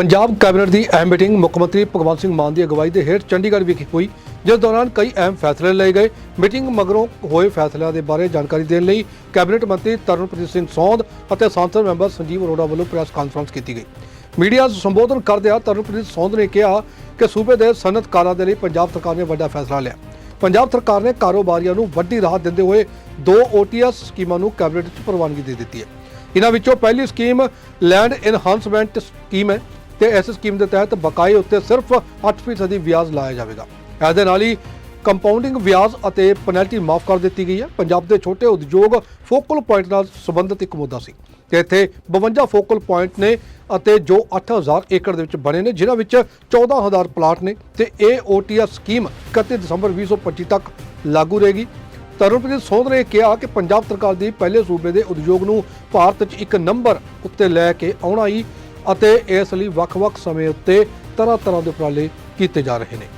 Punjab cabinet ਦੀ ਅਹਿਮ meeting ਮੁੱਖ ਮੰਤਰੀ ਭਗਵੰਤ ਸਿੰਘ ਮਾਨ ਦੀ ਅਗਵਾਈ ਦੇ ਹੇਠ ਚੰਡੀਗੜ੍ਹ ਵਿਖੇ ਹੋਈ, ਜਿਸ ਦੌਰਾਨ ਕਈ ਅਹਿਮ ਫੈਸਲੇ ਲਏ ਗਏ। ਮੀਟਿੰਗ ਮਗਰੋਂ ਹੋਏ ਫੈਸਲਿਆਂ ਦੇ ਬਾਰੇ ਜਾਣਕਾਰੀ ਦੇਣ ਲਈ ਕੈਬਨਿਟ ਮੰਤਰੀ ਤਰਨਪ੍ਰੀਤ ਸਿੰਘ ਸੌਂਦ ਅਤੇ ਸੰਸਦ ਮੈਂਬਰ ਸੰਜੀਵ ਅਰੋੜਾ ਵੱਲੋਂ ਪ੍ਰੈਸ ਕਾਨਫਰੰਸ ਕੀਤੀ ਗਈ। ਮੀਡੀਆ ਨੂੰ ਸੰਬੋਧਨ ਕਰਦਿਆਂ ਤਰਨਪ੍ਰੀਤ ਸੌਂਦ ਨੇ ਕਿਹਾ ਕਿ ਸੂਬੇ ਦੇ ਸਨਅਤਕਾਰਾਂ ਦੇ ਲਈ ਪੰਜਾਬ ਸਰਕਾਰ ਨੇ ਵੱਡਾ ਫੈਸਲਾ ਲਿਆ। ਪੰਜਾਬ ਸਰਕਾਰ ਨੇ ਕਾਰੋਬਾਰੀਆਂ ਨੂੰ ਵੱਡੀ ਰਾਹਤ ਦਿੰਦੇ ਹੋਏ ਦੋ OTS ਸਕੀਮਾਂ ਨੂੰ ਕੈਬਨਿਟ 'ਚ ਪ੍ਰਵਾਨਗੀ ਦੇ ਦਿੱਤੀ ਹੈ। ਇਹਨਾਂ ਵਿੱਚੋਂ ਪਹਿਲੀ ਸਕੀਮ ਲੈਂਡ ਇਨਹਾਂਸਮੈਂਟ ਸਕੀਮ ਹੈ ਤੇ ਇਸ ਸਕੀਮ ਦੇ ਤਹਿਤ ਬਕਾਏ ਉੱਤੇ ਸਿਰਫ 8% ਵਿਆਜ ਲਾਇਆ ਜਾਵੇਗਾ। ਇਸ ਦੇ ਨਾਲ ਹੀ ਕੰਪਾਊਂਡਿੰਗ ਵਿਆਜ ਅਤੇ ਪੈਨਲਟੀ ਮਾਫ ਕਰ ਦਿੱਤੀ ਗਈ ਹੈ। ਪੰਜਾਬ ਦੇ ਛੋਟੇ ਉਦਯੋਗ ਫੋਕਲ ਪੁਆਇੰਟ ਨਾਲ ਸੰਬੰਧਿਤ ਇੱਕ ਮੁੱਦਾ ਸੀ। ਤੇ ਇੱਥੇ 52 ਫੋਕਲ ਪੁਆਇੰਟ ਨੇ ਅਤੇ ਜੋ 8000 ਏਕੜ ਦੇ ਵਿੱਚ ਬਣੇ ਨੇ, ਜਿਨ੍ਹਾਂ ਵਿੱਚ 14000 ਪਲਾਟ ਨੇ ਤੇ ਇਹ OTS ਸਕੀਮ 31 ਦਸੰਬਰ 2025 ਤੱਕ ਲਾਗੂ ਰਹੇਗੀ। ਤਰਨਪ੍ਰੀਤ ਸੋਧ ਨੇ ਕਿਹਾ ਕਿ ਪੰਜਾਬ ਸਰਕਾਰ ਦੀ ਪਹਿਲੇ ਸੂਬੇ ਦੇ ਉਦਯੋਗ ਨੂੰ ਭਾਰਤ 'ਚ ਇੱਕ ਨੰਬਰ ਉੱਤੇ ਲੈ ਕੇ ਆਉਣਾ ਹੀ ਅਤੇ ਇਸ ਲਈ ਵੱਖ-ਵੱਖ ਸਮੇਂ ਉੱਤੇ ਤਰ੍ਹਾਂ-ਤਰ੍ਹਾਂ ਦੇ ਉਪਰਾਲੇ ਕੀਤੇ ਜਾ ਰਹੇ ਨੇ।